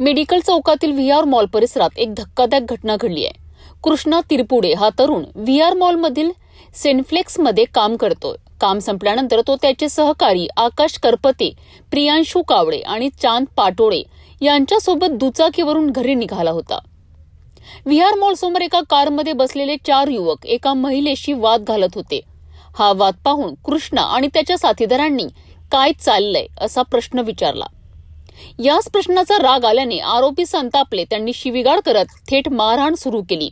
Medical चौकातील V R mall परिसरात एक धक्कादायक घटना घडली आहे. कृष्णा तिरपुडे हा तरुण व्ही आर मॉलमधील सेनफ्लेक्समध्ये काम करतोय. काम संपल्यानंतर तो त्याचे सहकारी आकाश करपते प्रियांशू कावडे आणि चांद पाटोळे यांच्यासोबत दुचाकीवरून घरी निघाला होता. विहार मॉल समोर एका कारमध्ये बसलेले चार युवक एका महिलेशी वाद घालत होते. हा वाद पाहून कृष्णा आणि त्याच्या साथीदारांनी काय चाललंय? असा प्रश्न विचारला. याच प्रश्नाचा राग आल्याने आरोपी संतापले. त्यांनी शिवीगाळ करत थेट मारहाण सुरू केली.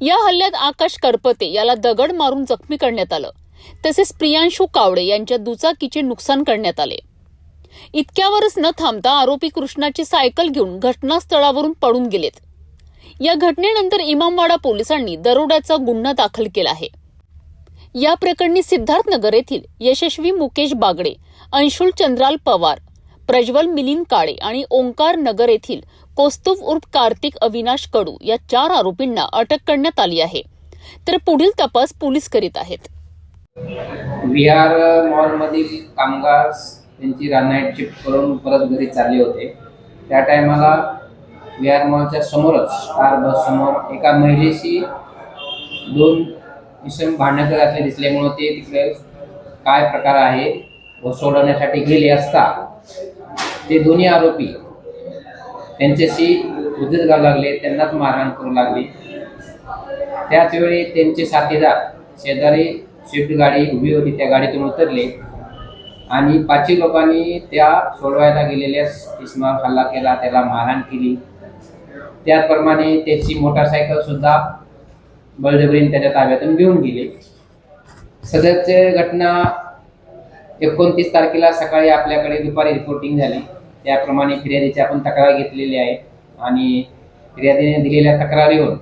या हल्ल्यात आकाश करपते याला दगड मारून जखमी करण्यात आलं. तसेच प्रियांशू कावडे यांच्या दुचाकीचे नुकसान करण्यात आले. इतक्यावरच न थांबता आरोपी कृष्णाची सायकल घेऊन घटनास्थळावरून पळून गेलेत. या घटनेनंतर इमामवाडा पोलिसांनी दरोड्याचा गुन्हा दाखल केला आहे. या प्रकरणी सिद्धार्थनगर येथील यशस्वी मुकेश बागडे अंशुल चंद्राल पवार प्रज्वल मिलिंद काळे आणि ओंकार नगर येथील कोस्तुफ उर्फ कार्तिक अविनाश कडू या चार आरोपींना अटक करण्यात आली आहे. तर पुढील तपास पोलीस करीत आहेत. विहार मॉलमधील कामगार त्यांची रानाईट शिफ्ट करून परत घरी चालले होते. त्या टायमाला विहार मॉलच्या समोरच कार बस समोर एका महिलेशी दोन इसम भांडणं करत असले दिसल्यामुळं ते तिकडे काय प्रकार आहे व सोडवण्यासाठी गेले असता ते दोन्ही आरोपी त्यांच्याशी उद्धत घालू लागले त्यांनाच मारहाण करू लागले. त्याचवेळी त्यांचे साथीदार शेजारी स्विफ्ट गाडी उभी होती त्या गाडीतून उतरले आणि पाचही लोकांनी त्या सोडवायला गेलेल्या इस्मावर हल्ला केला त्याला मारहाण केली. त्याचप्रमाणे त्याची मोटारसायकलसुद्धा बळजबरीने त्याच्या ताब्यातून घेऊन गेले. सदरचे घटना एकोणतीस तारखेला सकाळी आपल्याकडे दुपारी रिपोर्टिंग झाली. त्याप्रमाणे फिर्यादीची आपण तक्रार घेतलेली आहे. आणि फिर्यादीने दिलेल्या तक्रारीवर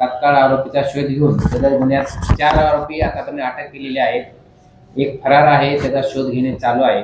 तात्काळ आरोपीचा शोध घेऊन सदर गुन्ह्यात चार आरोपी आतापर्यंत अटक केलेले आहेत. एक फरार आहे त्याचा शोध घेणे चालू आहे.